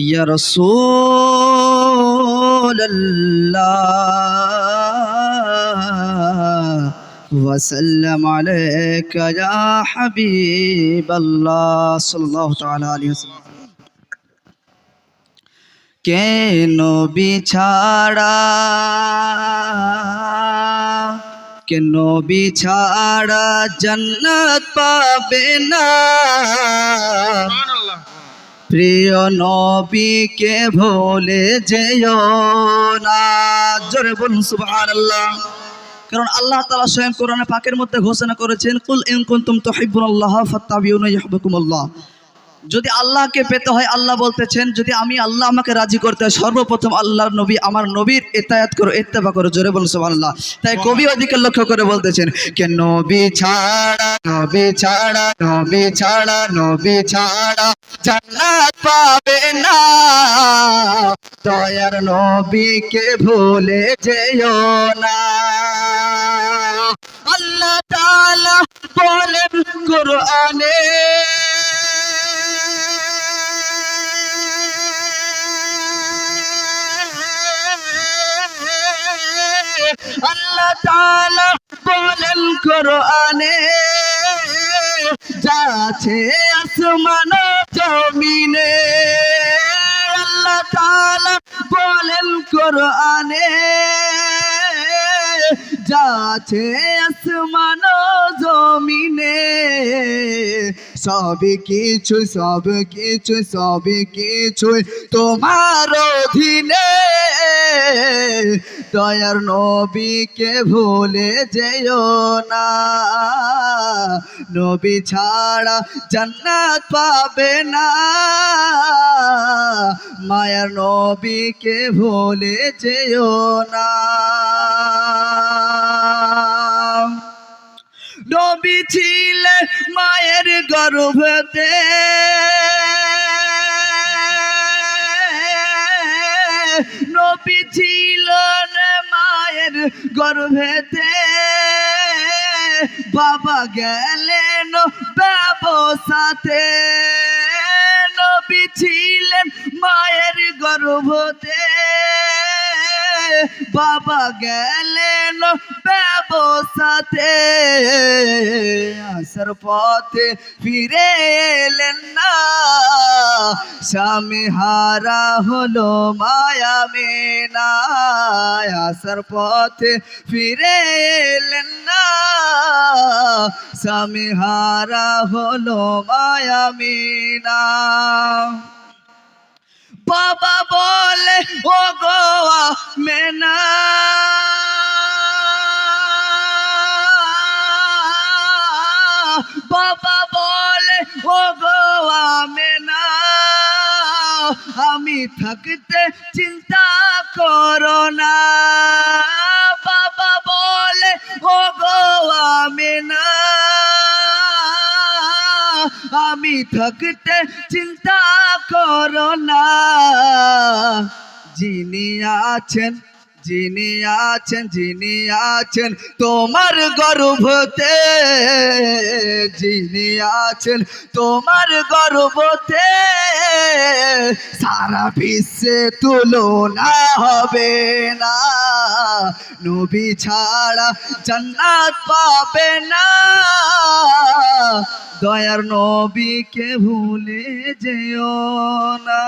یا رسول اللہ وسلم علیکہ یا حبیب اللہ صلی اللہ تعالی علیہ وسلم. کینو بیچھاڑا کینو بیچھاڑا نبی چھاڑا جنت پابے প্রিয় নবীকে ভোলে যেও না। জোরে বলুন, সুবহানাল্লাহ। কারণ আল্লাহ তাআলা স্বয়ং কোরআনে পাকের মধ্যে ঘোষণা করেছেন, কুল ইন কুনতুম তুহিব্বুনাল্লাহ ফাত্তাবিউনা ইউহিব্বুকুমুল্লাহ। যদি আল্লাহকে পেতে হয়, আল্লাহ বলতেছেন, যদি আমি আল্লাহ আমাকে রাজি করতে হয়, সর্বপ্রথম আল্লাহর নবী, আমার নবীর এতায়াত করো ইত্তেবা করো, জোরে বলুন সুবহানাল্লাহ। তাই কবি ওদিকে লক্ষ্য করে বলতেছেন কে নবী ছাড়া নবী ছাড়া নবী ছাড়া নবী ছাড়া জান্নাত পাবে না। দয়ার নবীকে ভুলে যেও না। আল্লাহ তাআলা বলেন, কোরআনে আল্লাহ তাআলা বলেন, কোরআনে যাচ্ছে আসমান ও জমিনে। আল্লাহ তাআলা বলেন, কোরআনে যাচ্ছে আসমান ও জমিনে। সব কিছু সব কিছু সব কিছু তোমার অধীনে। দয়ার নবীকে ভুলে যেও না। নবী ছাড়া জান্নাত পাবে না। মায়ার নবীকে ভুলে যেও না। নবী ছিলেন মায়ের গর্ভতে নবী ছিলেন মায়ের গর্ভেতে বাবা গেলেন ব্যবসাতে। নবী ছিলেন মায়ের গর্ভতে বাবা গেলেন ব্যবসাতে আসার পথে ফিরে এলেন না স্বামী হারা হলো মায়া মেনা আসার পথে ফিরে এলেন না স্বামী হারা হলো মায়া মেনা বাবা বলে ও গোয়া মেনা বাবা বলে ও গোয়া মেনা আমি থাকতে চিন্তা করো না। বাবা বলে ও গোয়া মেনা আমি থাকতে চিন্তা করো না। যিনি আছেন যিনি আছেন যিনি আছেন তোমার গর্ভতে, যিনি আছেন তোমার গর্ভতে, সারা বিশ্বে তুলনা হবে না। নবী ছাড়া জান্নাত পাবে না। দয়ার নবীকে ভুলে যেও না।